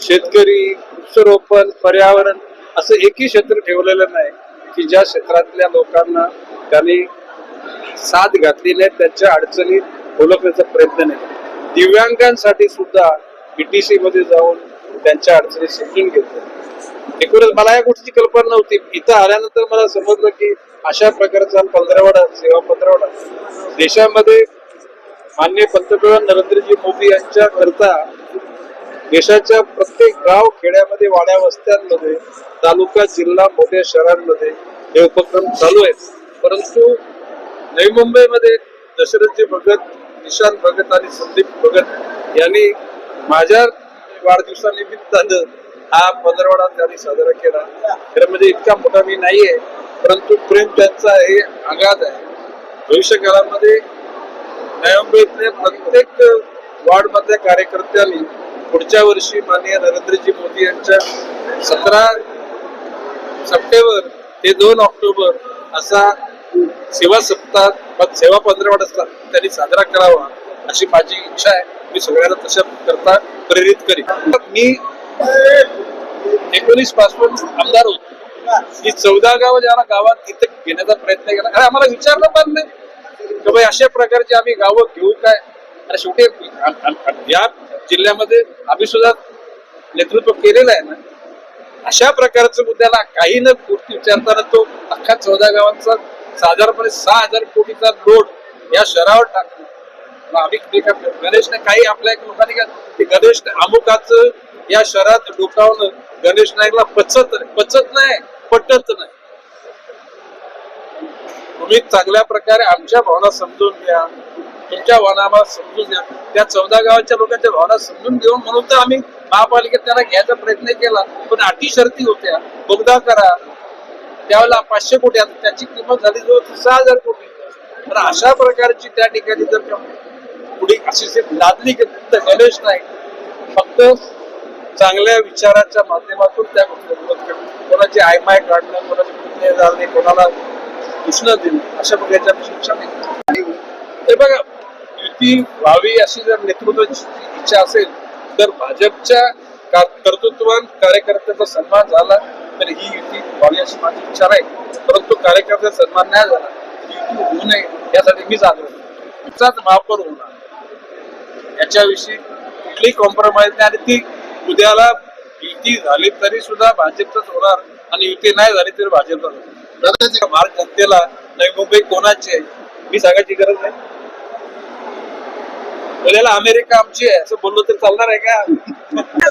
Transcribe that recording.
शेतकरी वृक्षरोपण पर्यावरण असं एकही क्षेत्र ठेवलेलं नाही की ज्या क्षेत्रातल्या लोकांना त्यांनी साथ घातली नाही त्यांच्या अडचणीत ओळखण्याचा प्रयत्न नाही. दिव्यांगांसाठी सुद्धा बीटीसी मध्ये जाऊन त्यांच्या अडचणी समजून घेतल्या एकूणच मला या गोष्टीची कल्पना नव्हती. इथं आल्यानंतर मला समजलं की अशा प्रकारचा पंधरावडा सेवा पंधरावडा देशामध्ये माननीय पंतप्रधान नरेंद्रजी मोदी यांच्या करता देशाच्या प्रत्येक गाव खेड्यामध्ये वाड्या वस्त्यांमध्ये तालुका जिल्हा मोठ्या शहरांमध्ये हे उपक्रम चालू आहेत. परंतु नवी मुंबईमध्ये दशरथजी भगत निशांत भगत आणि संदीप भगत यांनी माझ्या वाढदिवसानिमित्तानं हा पंधरवडा त्यांनी साजरा केला. खरं म्हणजे इतका मोठा मी नाहीये परंतु प्रेम त्यांचा हे आघात आहे. भविष्य काळामध्ये नवी मुंबईतल्या प्रत्येक वार्डमधल्या कार्यकर्त्यांनी पुढच्या वर्षी माननीय नरेंद्रजी मोदी यांच्या सतरा सप्टेंबर ते दोन ऑक्टोबर असा सेवा सप्ताह सेवा पंधरवडा त्यांनी साजरा करावा अशी माझी इच्छा आहे. मी सगळ्यांना तशा करता प्रेरित करीन. मी एकोणीसपासून आमदार होतो. मी चौदा गाव ज्याला गावात तिथे घेण्याचा प्रयत्न केला. अरे आम्हाला विचारलं पण नाही. की भाई अशा प्रकारची आम्ही गावं घेऊ काय? अरे शेवटी या जिल्ह्यामध्ये आम्ही सुद्धा नेतृत्व केलेलं आहे ना. अशा प्रकारच्या मुद्द्याला काही न गोष्टी विचारताना तो अख्खा चौदा गावांचा साधारणपणे सहा हजार कोटीचा लोड या शहरावर टाकतो. आम्ही ते काय- गणेशने काही आपल्या लोकांनी का ते गणेश अमुकाचं या शहरात डोकावणं गणेश नाईकला पचत पचत नाही पटत नाही. तुम्ही चांगल्या प्रकारे आमच्या भावना समजून घ्या. तुमच्या भावना समजून घ्या. त्या चौदा गावाच्या लोकांच्या भावना समजून घेऊन म्हणून तर आम्ही महापालिकेत त्याला घ्यायचा प्रयत्न केला. पण अटी शर्ती होत्या. बोगदा करा. त्यावेळेला पाचशे कोटी आता त्याची किंमत झाली जवळ सहा हजार कोटी. तर अशा प्रकारची त्या ठिकाणी जर पुढे अशी लादली तर गणेश नाही फक्त चांगल्या विचाराच्या माध्यमातून त्या गोष्टी कोणाची आयमाय काढणं कोणाची कोणाला उष्ण देणं अशा प्रकारच्या शिक्षा नाही बघा युती व्हावी अशी जर नेतृत्वाची इच्छा असेल तर भाजपच्या कर्तृत्वान कार्यकर्त्याचा सन्मान झाला तर ही युती व्हावी अशी माझी इच्छा नाही. परंतु कार्यकर्त्याचा सन्मान नाही झाला युती होऊ नये यासाठी मीच आग्रह तिचाच महापौर होणार याच्याविषयी कुठली कॉम्प्रोमाइज नाही आणि ती उद्याला युती झाली तरी सुद्धा भाजपचाच होणार आणि युती नाही झाली तरी भाजपचा होणार. भारत जनतेला नवी मुंबई कोणाची आहे? मी सांगायची गरज नाही. उद्याला अमेरिका आमची आहे. असं बोललो तर चालणार आहे का?